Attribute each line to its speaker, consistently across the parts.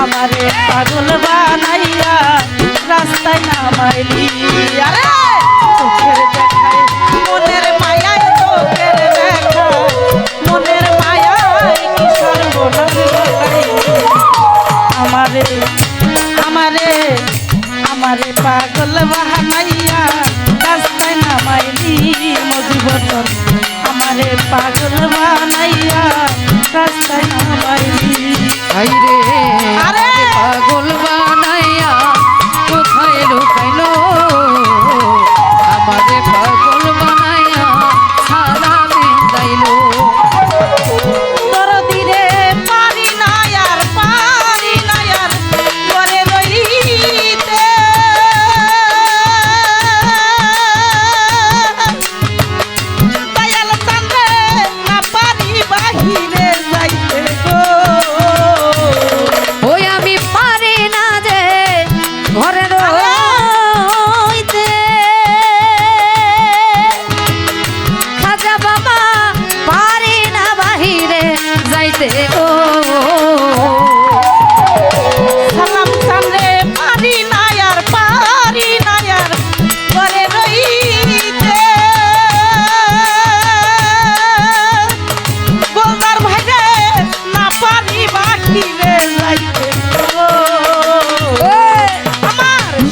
Speaker 1: আমারে পাগল বানাইয়া রাস্তায় নামাইলি। আরে! চোখের দেখায়, মনের মায়ায় চোখের দেখায় মনের মায়ায় কি সর্বনাশ আমারে আমারে আমারে পাগল
Speaker 2: বাহানা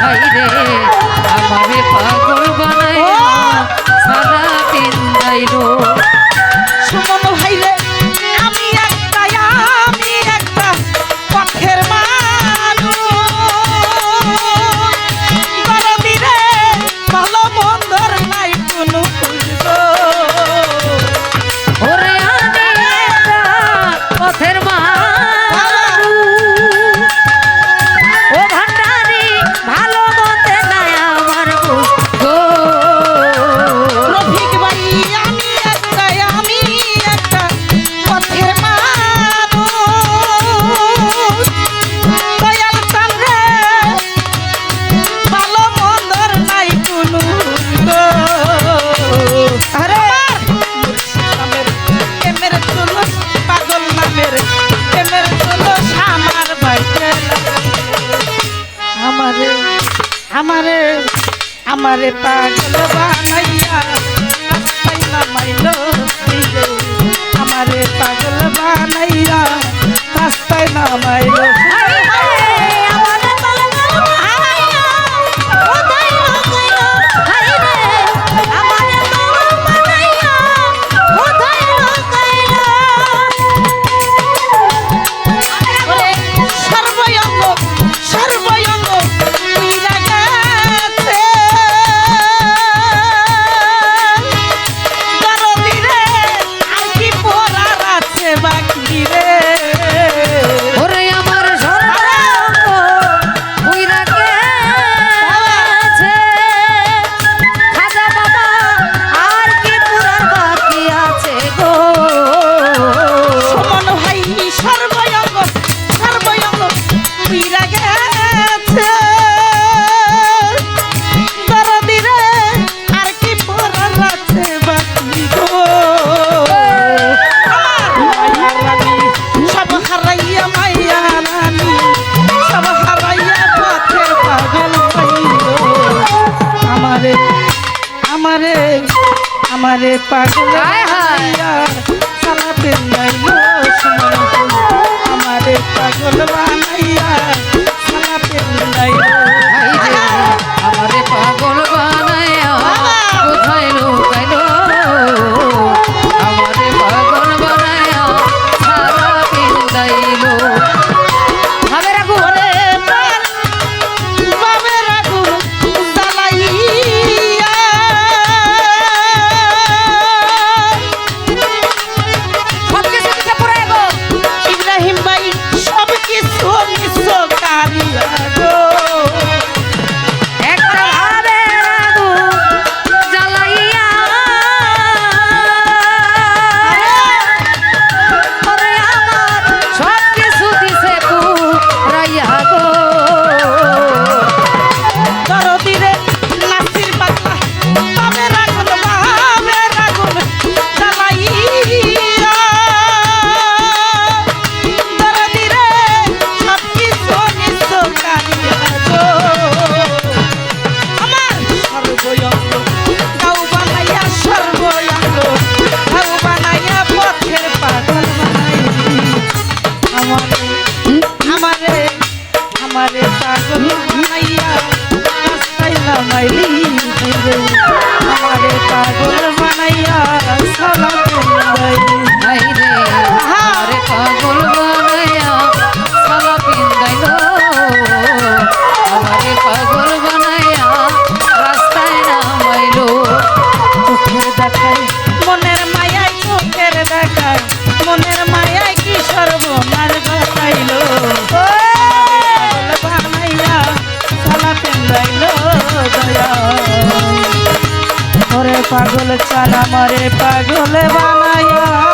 Speaker 2: হাই রে। আমারে
Speaker 1: পাগল বানাইলো সারা
Speaker 2: দিন যাইলো। আমারে
Speaker 1: আমারে পাগল বানাইয়া আমারে পাগল বানাইয়া রাস্তায় রে পাগল সালা পেলাইলো সোনা আমারে পাগল বানাইয়া সালা
Speaker 2: পেলাইলো পাগল
Speaker 1: মাইয়া রাস্তায় নামাইলি রে আমারে পাগল বানাইয়া
Speaker 2: সালাম রে পাগল পাগল চান আমারে পাগল বানায়া।